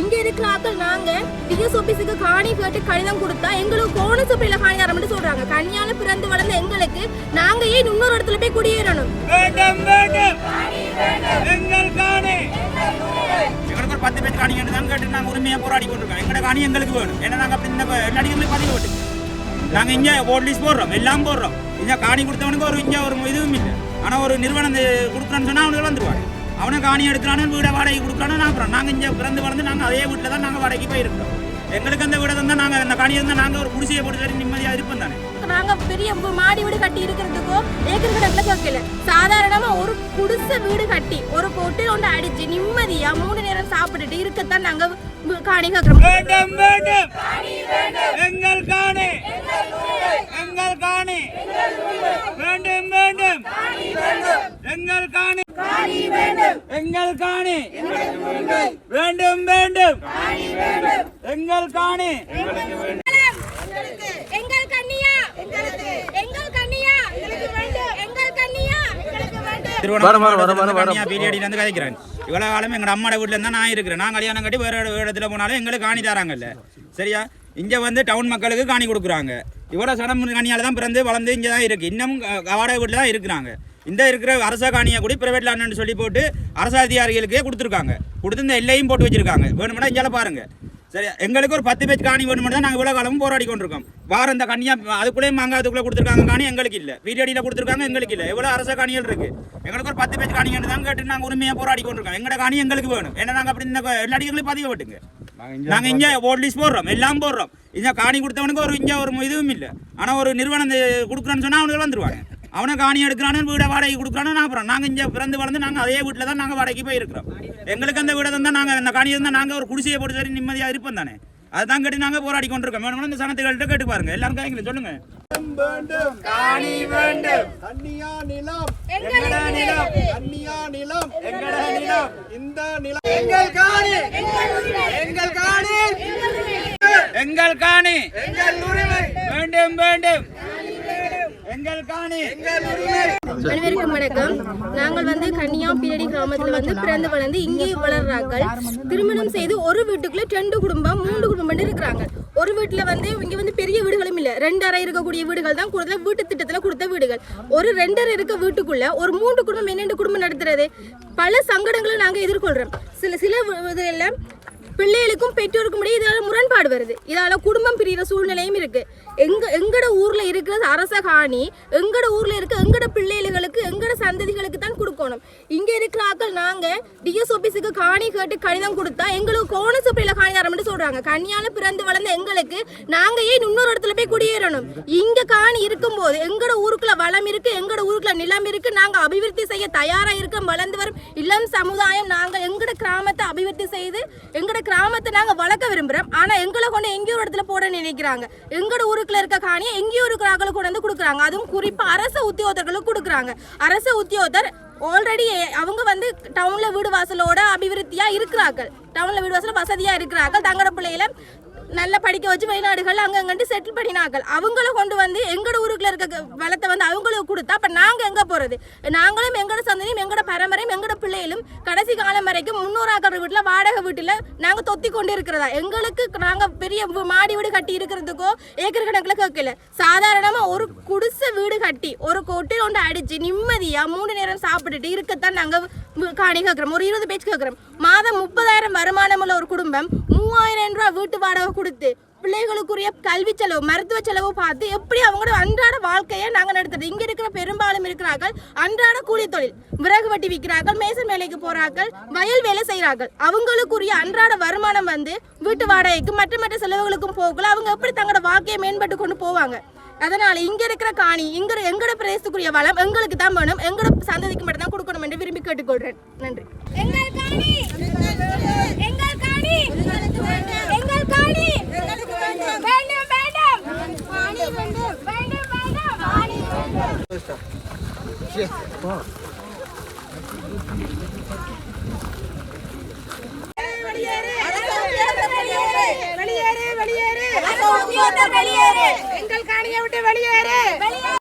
இங்க இருக்கிற ஆட்கள் நாங்க டிஎஸ் ஆபீஸுக்கு காணி கேட்டு கடிதம் கொடுத்தா எங்களுக்கு கோணசுப்பையில காணி தரம்னு சொல்றாங்க. கன்னியால பிறந்து வளர்ந்த எங்களுக்கு நாங்க ஏன் இன்னொரு இடத்துல போய் குடியேறணும்? வேண்டும் வேண்டும். எங்கள் காணி. எங்களுக்கு ஒரு பத்து பேர் காணி தான் கேட்டு நாங்கள் உரிமையாக போராடி கொண்டிருக்கோம். எங்களோட காணி எங்களுக்கு வேணும். ஏன்னா நாங்கள் அப்படி இந்த எங்களுக்கு பதிவு விட்டு நாங்கள் இங்கே போலீஸ் போடுறோம். எல்லாம் போடுறோம். இங்கே காணி கொடுத்தவனுக்கு ஒரு இங்கே ஒரு இதுவும் இல்லை. ஆனால் ஒரு நிறுவனம் கொடுக்குறான்னு சொன்னால் அவனுக்கு வந்துருவாங்க அவனை காணி எடுக்கிறானு வீடை வாடகை கொடுக்குறானு நான் அப்புறம் நாங்கள் இங்கே பிறந்து வளர்ந்து நாங்கள் அதே வீட்டில் தான் நாங்கள் வாடகைக்கு போயிருக்கிறோம். எங்களுக்கு அந்த வீடை தான் நாங்கள் அந்த காணி இருந்தால் நாங்கள் ஒரு குடிசையை போட்டு சரி நிம்மதியாக இருப்போம் தானே? நாங்க பெரிய மாடி வீடு கட்டி இருக்கிறதுக்கோ ஏக்கர் கணக்குல கேட்கல சாதாரணமா ஒரு குடிசை வீடு கட்டி ஒரு கொட்டில் ஒன்று அடிச்சு நிம்மதியா மூணு நேரம் சாப்பிட்டுட்டு இருக்கத்தான் நாங்க வு- காணி கேட்கிறோம் வேண்டும் வேண்டும் எங்கள் காணி எங்கள் காணி வேண்டும் வேண்டும் எங்கள் காணி எங்கள் காணி. வேண்டும் வேண்டும். எங்கள் காணி. எங்கள் கண்ணியா. எங்கள் கண்ணியா. எங்கள் கண்ணியா. திருவண்ணாமலை பீரியடில இருந்து கதைக்கிறேன். இவ்வளவு காலம் எங்க அம்மாட வீட்டுல இருந்தா நான் இருக்கிறேன். நான் கல்யாணம் கட்டி வேற ஒரு இடத்துல போனாலும் எங்களுக்கு காணி தராங்கல்ல. சரியா? இங்க வந்து டவுன் மக்களுக்கு காணி கொடுக்குறாங்க. இவ்வளவு சடம் காணியால தான் பிறந்து வளர்ந்து இங்க தான் இருக்கு. இன்னமும் வாடகை வீட்டுல தான் இருக்கிறாங்க. இந்த இருக்கிற அரச காணியை கூட பிரைவேட் லேண்ட்னு சொல்லி போட்டு அரசு அதிகாரிகளுக்கே கொடுத்துருக்காங்க. கொடுத்து இந்த எல்லையும் போட்டு வச்சிருக்காங்க. வேணுமெண்டா இங்கே பாருங்க. சரி எங்களுக்கு ஒரு பத்து பேஜ் காணி வேணுமெண்டா தான் நாங்கள் இவ்வளோ காலமும் போராடி கொண்டிருக்கோம். வாரம் இந்த கனியா அதுக்குள்ளேயே மாங்காத்துக்குள்ளே கொடுத்துருக்காங்க. காணி எங்களுக்கு இல்லை. பீரியடியில் கொடுத்துருக்காங்க எங்களுக்கு இல்லை. எவ்வளோ அரச காணிகள் இருக்கு. எங்களுக்கு ஒரு பத்து பேஜ் காணி தான் கேட்டு நாங்கள் உரிமையாக போராடி கொண்டிருக்கோம். எங்களோட காணி எங்களுக்கு வேணும். ஏன்னா நாங்கள் அப்படி இந்த எல்லா அடிகளும் பதிவு போட்டுங்க நாங்கள் இங்கே போலீஸ் போடுறோம். எல்லாம் போடுறோம். இங்கே காணி கொடுத்தவனுக்கு ஒரு இங்கே ஒரு இதுவும் இல்லை. ஆனால் ஒரு நிறுவனம் கொடுக்குறான்னு சொன்னால் அவனுக்கு வந்துருவாங்க. அவனை காணி எடுக்கிறானு வீடை வாடகை கொடுக்குறானு நான் அப்புறம் நாங்கள் இங்கே பிறந்து வளர்ந்து நாங்கள் அதே வீட்டில் தான் நாங்கள் வாடகைக்கு போயிருக்கிறோம். எங்களுக்கு அந்த வீடை தான் நாங்கள் அந்த காணி இருந்தால் நாங்கள் ஒரு குடிசையை போட்டு சரி நிம்மதியாக இருப்போம் தானே. அதுதான் கேட்டு நாங்கள் போராடி கொண்டிருக்கோம். வேணும்னா இந்த சனத்துகள்கிட்ட கேட்டு பாருங்க. எல்லாரும் கேட்கல சொல்லுங்க. வேண்டும் காணி வேண்டும். கன்னியா நிலம். எங்கட நிலம்? கன்னியா நிலம். எங்கட நிலம்? இந்த நிலம். எங்கள் காணி. எங்கள் காணி. எங்கள் காணி. எங்கள் உரிமை. வேண்டும் வேண்டும் எங்கள் காணி எங்கள் உரிமை அனைவருக்கும் வணக்கம். நாங்கள் வந்து கன்னியா பீரடி கிராமத்துல வந்து பிறந்து வளர்ந்து இங்கே வளர்றார்கள். திருமணம் செய்து ஒரு வீட்டுக்குள்ள ரெண்டு குடும்பம் மூன்று குடும்பம் இருக்கிறாங்க. ஒரு வீட்டுல வந்து இங்க வந்து பெரிய வீடுகளும் இல்ல. ரெண்டு அறை இருக்கக்கூடிய வீடுகள் தான் கூடுதல் வீட்டு திட்டத்துல கொடுத்த வீடுகள். ஒரு ரெண்டரை இருக்க வீட்டுக்குள்ள ஒரு மூன்று குடும்பம் என்னென்ன குடும்பம் நடத்துறது? பல சங்கடங்களை நாங்க எதிர்கொள்றோம். சில சில இதுல பிள்ளைகளுக்கும் பெற்றோருக்கும் இடையே இதால முரண்பாடு வருது. இதால குடும்பம் பிரிகிற சூழ்நிலையும் இருக்கு. எங்க எங்கட ஊர்ல இருக்கிற அரச காணி எங்கட ஊர்ல இருக்க எங்கட பிள்ளைகளுக்கு எங்கட சந்ததிகளுக்கு தான் கொடுக்கணும். இங்க இருக்கிற ஆக்கள் நாங்க டிஎஸ் ஆபீஸுக்கு காணி கேட்டு கடிதம் கொடுத்தா எங்களுக்கு கோண காணிதாரம்னு சொல்றாங்க. கன்னியால பிறந்து வளர்ந்த எங்களுக்கு நாங்க ஏன் இன்னொரு இடத்துல போய் குடியேறணும்? இங்க காணி இருக்கும்போது எங்கட ஊருக்குள்ள வளம் இருக்கு எங்கட ஊருக்குள்ள நிலம் இருக்கு நாங்க அபிவிருத்தி செய்ய தயாரா இருக்க வளர்ந்து வரும். இளம் சமுதாயம் நாங்க எங்கட கிராமத்தை அபிவிருத்தி செய்து எங்கட கிராமத்தை நாங்க வளர்க்க விரும்புறோம். ஆனா எங்களை கொண்டு எங்கேயோ ஒரு இடத்துல போட நினைக்கிறாங்க. எங்கட ஊருக்குள்ள இருக்க காணியை எங்கேயோ இருக்கிறாங்களுக்கு கொண்டு வந்து கொடுக்குறாங்க. அதுவும் குறிப்பா அரசு உத்தியோகத்தர்களுக்கு கொடுக்குறாங்க. அரசு உத்தியோகத்தர் ஆல்ரெடி eh, அவங்க வந்து டவுனில் வீடு வாசலோட அபிவிருத்தியாக இருக்கிறார்கள். டவுனில் வீடு வாசல வசதியாக இருக்கிறார்கள். தங்கட பிள்ளைகளை நல்லா படிக்க வச்சு வெளிநாடுகள் அங்கங்கன்ட்டு செட்டில் பண்ணினார்கள். அவங்கள கொண்டு வந்து எங்களோட ஊருக்குள்ள இருக்க வளத்தை வந்து அவங்களுக்கு கொடுத்தா அப்போ நாங்கள் போகிறது நாங்களும் எங்களோட சந்ததியும் எங்களோட பரம்பரையும் எங்களோட பிள்ளைகளும் கடைசி காலம் வரைக்கும் முன்னூறாக்கிற வீட்டில் வாடகை வீட்டில் நாங்கள் தொத்தி கொண்டு இருக்கிறதா? எங்களுக்கு நாங்கள் பெரிய மாடி வீடு கட்டி இருக்கிறதுக்கோ ஏக்கர் கணக்கில் கேட்கல. சாதாரணமாக ஒரு குடிசை வீடு கட்டி ஒரு கொட்டில் ஒன்று அடித்து நிம்மதியாக மூணு நேரம் சாப்பிட்டுட்டு இருக்கத்தான் நாங்கள் காணி கேட்குறோம். ஒரு இருபது பேச்சு கேட்குறோம். மாதம் முப்பதாயிரம் வருமானம் உள்ள ஒரு குடும்பம் மூவாயிரம் ரூபா வீட்டு வாடகை கொடுத்து பிள்ளைகளுக்குரிய கல்வி செலவு மருத்துவ செலவு பார்த்து எப்படி அவங்களோட அன்றாட வாழ்க்கையை நாங்கள் நடத்துறது? இங்கே இருக்கிற பெரும்பாலும் இருக்கிறார்கள் அன்றாட கூலி தொழில். விறகு வெட்டி விற்கிறார்கள் மேசன் வேலைக்கு போகிறார்கள் வயல் வேலை செய்கிறார்கள். அவங்களுக்குரிய அன்றாட வருமானம் வந்து வீட்டு வாடகைக்கு மற்ற மற்ற செலவுகளுக்கும் போகல. அவங்க எப்படி தங்களோட வாழ்க்கையை மேம்பட்டு கொண்டு போவாங்க? அதனால இங்க இருக்கிற காணி இங்க எங்கட பிரதேசத்துக்குரிய வளம் எங்களுக்கு தான் வேணும். எங்கட சந்ததிக்கு மட்டும் தான் கொடுக்கணும் என்று விரும்பி கேட்டுக்கொள்றேன். நன்றி. எங்கள் காணி! எங்கள் காணி எங்கள் காணி வேண்டும் வேண்டும் காணி வேண்டும் வேண்டும் வேண்டும் காணி வேண்டும் வெளியேறு வெளியேறு வெளியேறு வெளியேறு எங்கள் காணியை விட்டு வெளியேறு